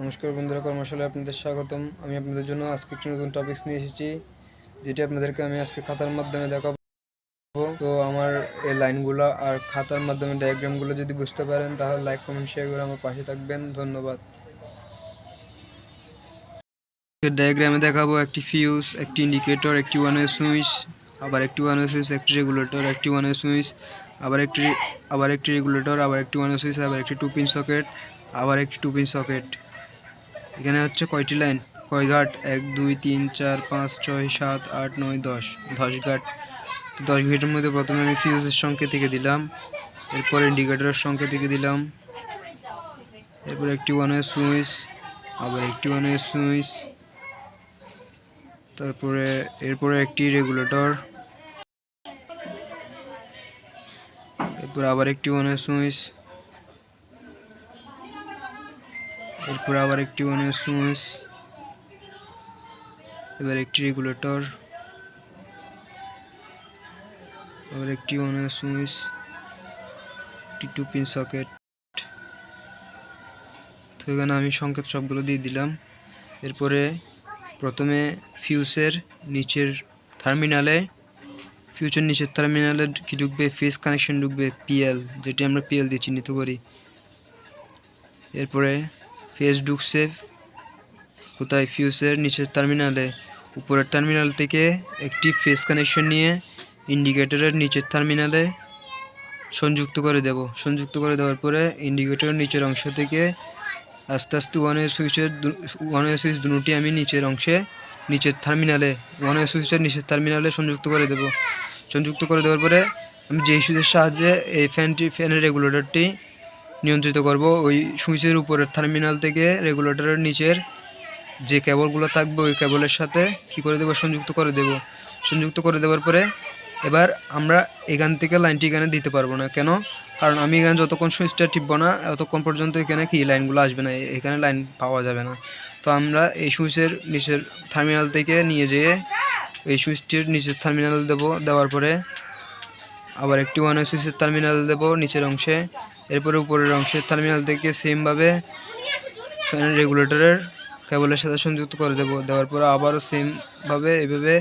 নমস্কার বন্ধুরা, কর্মশালায় আপনাদের স্বাগতম। আমি আপনাদের জন্য আজকে একটি নতুন টপিকস নিয়ে এসেছি, যেটি আপনাদেরকে আমি আজকে খাতার মাধ্যমে দেখাবো। তো আমার এই লাইনগুলো আর খাতার মাধ্যমে ডায়াগ্রামগুলো যদি বুঝতে পারেন, তাহলে লাইক কমেন্ট শেয়ার করে আমার পাশে থাকবেন। ধন্যবাদ। ডায়াগ্রামে দেখাবো একটি ফিউজ একটি ইন্ডিকেটর একটি ওয়ান ওয়ে সুইচ আবার একটি ওয়ান ওয়ে সুইচ একটি রেগুলেটর একটি ওয়ান ওয়ে সুইচ আবার একটি আবার একটি রেগুলেটর আবার একটি ওয়ান ওয়ে সুইচ আবার একটি টু পিন সকেট আবার একটি টু পিন সকেট এখানে হচ্ছে কয়টি লাইন? কয় ঘাট? এক, দুই, তিন, চার, পাঁচ, ছয়, সাত, আট, নয়, দশ। দশ ঘাট। তো দশ ঘাটের মধ্যে প্রথমে আমি ফিউজের সংখ্যা থেকে দিলাম। এরপর ইন্ডিকেটরের সংখ্যা থেকে দিলাম। এরপর একটি ওয়ান ওয়ে সুইচ, আবার একটি ওয়ান ওয়ে সুইচ। তারপরে, এরপরে একটি রেগুলেটর এরপর আবার একটি ওয়ান ওয়ে সুইচ। এরপর আবার একটি ওয়ান সুইচ এবার একটি রেগুলেটর, আবার একটি ওয়ান সুইচ একটি টু পিন সকেট। তো এখানে আমি সংকেত সবগুলো দিয়ে দিলাম। এরপরে প্রথমে ফিউসের নিচের টার্মিনালে ফিউচার নিচের টার্মিনালে কি ঢুকবে? ফেস কানেকশন ঢুকবে পিএল যেটি আমরা পিএল দিয়ে চিহ্নিত করি। এরপরে ফেস ঢুকছে কোথায় ফিউসের নিচের টার্মিনালে উপরের টার্মিনাল থেকে একটি ফেস কানেকশন নিয়ে ইন্ডিকেটরের নিচের টার্মিনালে সংযুক্ত করে দেব। সংযুক্ত করে দেওয়ার পরে ইন্ডিকেটরের নিচের অংশ থেকে আস্তে আস্তে ওয়ান ওয়ে সুইচের ওয়ান ওয়ে সুইচ দুটি আমি নিচের অংশে, নিচের টার্মিনালে ওয়ান ওয়ে সুইচের নিচের টার্মিনালে সংযুক্ত করে দেব। সংযুক্ত করে দেওয়ার পরে আমি যেই সুইচের সাহায্যে এই ফ্যানটি ফ্যানের রেগুলেটরটি নিয়ন্ত্রিত করব। ওই সুইচের উপরের টার্মিনাল থেকে রেগুলেটরের নিচের যে কেবলগুলো থাকবে, ওই কেবলের সাথে কি করে দেবো? সংযুক্ত করে দেব। সংযুক্ত করে দেওয়ার পরে এবার আমরা এখান থেকে লাইনটি এখানে দিতে পারব না। কেন? কারণ আমি এখানে যতক্ষণ সুইচটা টিপবো না ততক্ষণ পর্যন্ত এখানে কি লাইনগুলো আসবে না? এখানে লাইন পাওয়া যাবে না। তো আমরা এই সুইচের নিচের টার্মিনাল থেকে নিয়ে যেয়ে এই সুইচটির নিচের টার্মিনাল দেব। দেওয়ার পরে আবার একটি ওয়ান সুইচের টার্মিনাল দেব নিচের অংশে। এরপরে উপরের অংশের টার্মিনাল থেকে সেমভাবে ফ্যানের রেগুলেটরের কেবলের সাথে সংযুক্ত করে দেবো। দেওয়ার পরে আবারও সেমভাবে এভাবে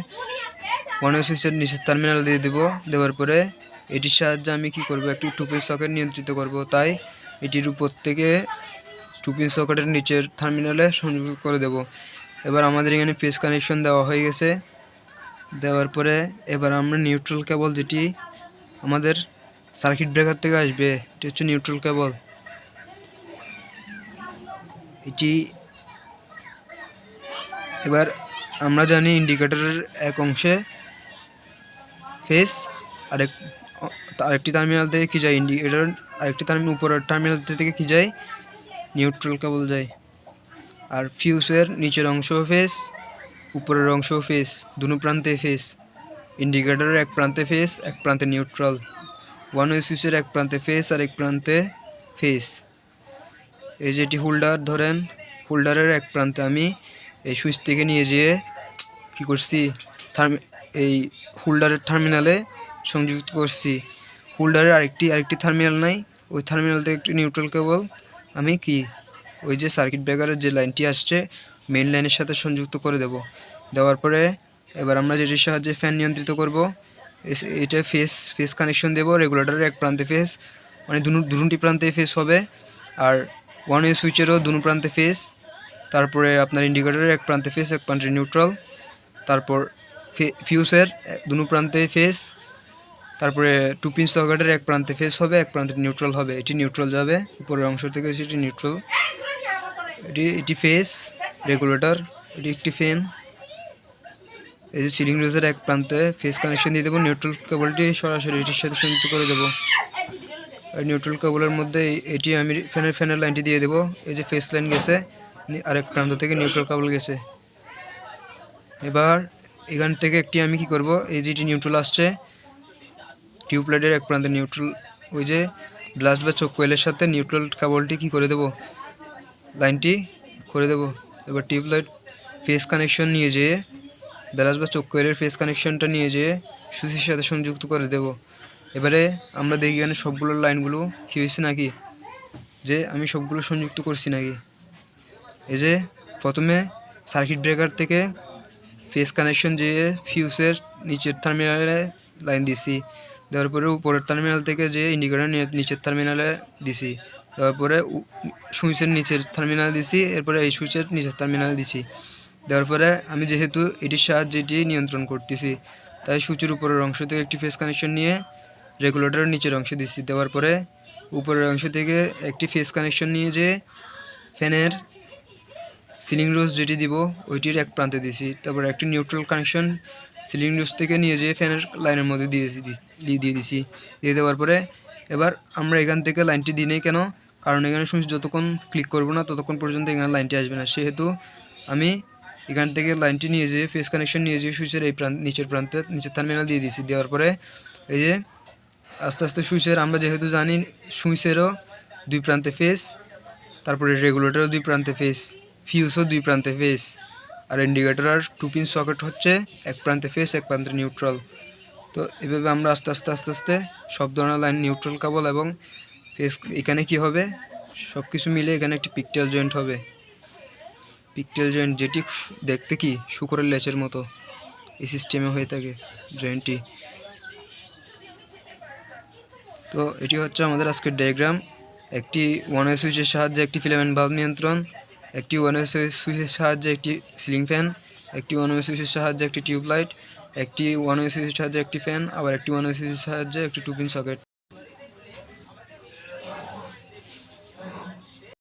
ওয়ান সুইচের নিচের টার্মিনাল দিয়ে দেবো। দেওয়ার পরে এটির সাহায্যে আমি কি করব? একটি টুপিন সকেট নিয়ন্ত্রিত করব। তাই এটির উপর থেকে টুপিন সকেটের নিচের টার্মিনালে সংযুক্ত করে দেব। এবার আমাদের এখানে ফেস কানেকশন দেওয়া হয়ে গেছে। দেওয়ার পরে এবার আমরা নিউট্রাল কেবল যেটি আমাদের সার্কিট ব্রেকার থেকে আসবে। এটি হচ্ছে নিউট্রাল কেবল এটি এবার আমরা জানি ইন্ডিকেটরের এক অংশে ফেস আরেক, আরেকটি টার্মিনাল থেকে কী যায়? ইন্ডিকেটর আরেকটি টার্মিনাল উপরের টার্মিনাল থেকে কী যায়? নিউট্রাল কেবল যায়। আর ফিউসের নিচের অংশ ফেস উপরের অংশ ফেস দুনো প্রান্তে ফেস ইন্ডিকেটরের এক প্রান্তে ফেস এক প্রান্তে নিউট্রাল ওয়ান ওয়ে সুইচের এক প্রান্তে ফেস আর এক প্রান্তে ফেস এই যেটি হোল্ডার ধরেন হোল্ডারের এক প্রান্তে আমি এই সুইচ থেকে নিয়ে যেয়ে কী করছি? এই হোল্ডারের টার্মিনালে সংযুক্ত করছি। হোল্ডারের আরেকটি আরেকটি টার্মিনাল নাই। ওই টার্মিনাল থেকে একটি নিউট্রাল কেবল আমি কি? ওই যে সার্কিট ব্রেকারের যে লাইনটি আসছে মেইন লাইনের সাথে সংযুক্ত করে দেব। দেওয়ার পরে এবার আমরা যেটির সাহায্যে ফ্যান নিয়ন্ত্রিত করব এটা ফেস ফেস কানেকশন দেবো রেগুলেটরের এক প্রান্তে ফেস মানে দুটি প্রান্তে ফেস হবে। আর ওয়ান ওয়ে সুইচেরও দুনো প্রান্তে ফেস তারপরে আপনার ইন্ডিকেটরের এক প্রান্তে ফেস এক প্রান্তে নিউট্রাল তারপর ফিউসের দুনো প্রান্তে ফেস তারপরে টু পিন সকেটের এক প্রান্তে ফেস হবে, এক প্রান্তে নিউট্রাল হবে। এটি নিউট্রাল যাবে, উপরের অংশ থেকে এটি নিউট্রাল এটি এটি ফেস রেগুলেটর এটি একটি ফ্যান এই যে সিলিং রোজের এক প্রান্তে ফেস কানেকশন দিয়ে দেবো নিউট্রাল কেবলটি সরাসরি এটির সাথে সংযুক্ত করে দেবো। আর নিউট্রাল কেবলের মধ্যে এটি আমি ফ্যানের ফ্যানের লাইনটি দিয়ে দেবো, এই যে ফেস লাইন গেছে আরেক প্রান্ত থেকে নিউট্রাল কেবল গেছে। এবার এখান থেকে একটি আমি কি করব, এই যেটি নিউট্রাল আসছে টিউবলাইটের এক প্রান্তে নিউট্রাল ওই যে ব্লাস্ট বা চোখ কোয়েলের সাথে নিউট্রাল কেবলটি কি করে দেব লাইনটি করে দেব। এবার টিউবলাইট ফেস কানেকশন নিয়ে যেয়ে ব্লাস্ট বা চোখ ফেস কানেকশনটা নিয়ে যেয়ে সুইচের সাথে সংযুক্ত করে দেব। এবারে আমরা দেখি এখানে সবগুলো লাইনগুলো কী হয়েছে নাকি? যে আমি সবগুলো সংযুক্ত করছি নাকি? এই যে প্রথমে সার্কিট ব্রেকার থেকে ফেস কানেকশন যে ফিউসের নিচের টার্মিনালে লাইন দিছি। দেওয়ার পরে উপরের টার্মিনাল থেকে যে ইন্ডিকেটর নিচের টার্মিনালে দিছি। তারপরে সুইচের নিচের টার্মিনাল দিছি, এরপরে এই সুইচের নিচের টার্মিনাল দিছি। দেওয়ার পরে আমি যেহেতু এটির সাহায্যে এটি নিয়ন্ত্রণ করতেছি, তাই সুইচের উপরের অংশ থেকে একটি ফেস কানেকশন নিয়ে রেগুলেটরের নিচের অংশে দিচ্ছি। দেওয়ার পরে উপরের অংশ থেকে একটি ফেস কানেকশন নিয়ে যে ফ্যানের সিলিং রোজ যেটি দিব, ওইটির এক প্রান্তে দিয়েছি তারপর একটি নিউট্রাল কানেকশন সিলিং রোজ থেকে নিয়ে যেয়ে ফ্যানের লাইনের মধ্যে দিয়েছি দিয়ে দিয়েছি দিয়ে দেওয়ার পরে এবার আমরা এখান থেকে লাইনটি দিই কেন? কারণ এখানে সুইচ যতক্ষণ ক্লিক করব না, ততক্ষণ পর্যন্ত এখানে লাইনটি আসবে না। সেহেতু আমি এখান থেকে লাইনটি নিয়ে যেয়ে ফেস কানেকশন নিয়ে যেয়ে সুইচের এই প্রান্ত নিচের প্রান্তে নিচের টার্মিনাল দিয়ে দিয়েছি। দেওয়ার পরে এই যে আস্তে আস্তে সুইচের আমরা যেহেতু জানি সুইচেরও দুই প্রান্তে ফেস তারপরে রেগুলেটরও দুই প্রান্তে ফেস ফিউজও দুই প্রান্তে ফেস আর ইন্ডিকেটর আর টু পিন সকেট হচ্ছে এক প্রান্তে ফেস এক প্রান্তে নিউট্রাল তো এভাবে আমরা আস্তে আস্তে আস্তে আস্তে সব ধরনের লাইন নিউট্রাল কাবল এবং ফেস এখানে কি হবে? সব কিছু মিলে এখানে একটি পিকটেল জয়েন্ট হবে। পিকটেল জয়েন্ট যেটি দেখতে কি? শুকরের লেচের মতো। এই সিস্টেমে হয়ে থাকে জয়েন্টটি তো এটি হচ্ছে আমাদের আজকের ডায়াগ্রাম একটি ওয়ান ওয়ে সুইচের সাহায্যে একটি ফিলামেন্ট বাল্ব নিয়ন্ত্রণ, একটি ওয়ান ওয়ে সুইচের সাহায্যে একটি সিলিং ফ্যান একটি ওয়ান ওয়ে সুইচের সাহায্যে একটি টিউবলাইট একটি ওয়ান ওয়ে সুইচের সাহায্যে একটি ফ্যান আবার একটি ওয়ান ওয়ে সুইচের সাহায্যে একটি টু পিন সকেট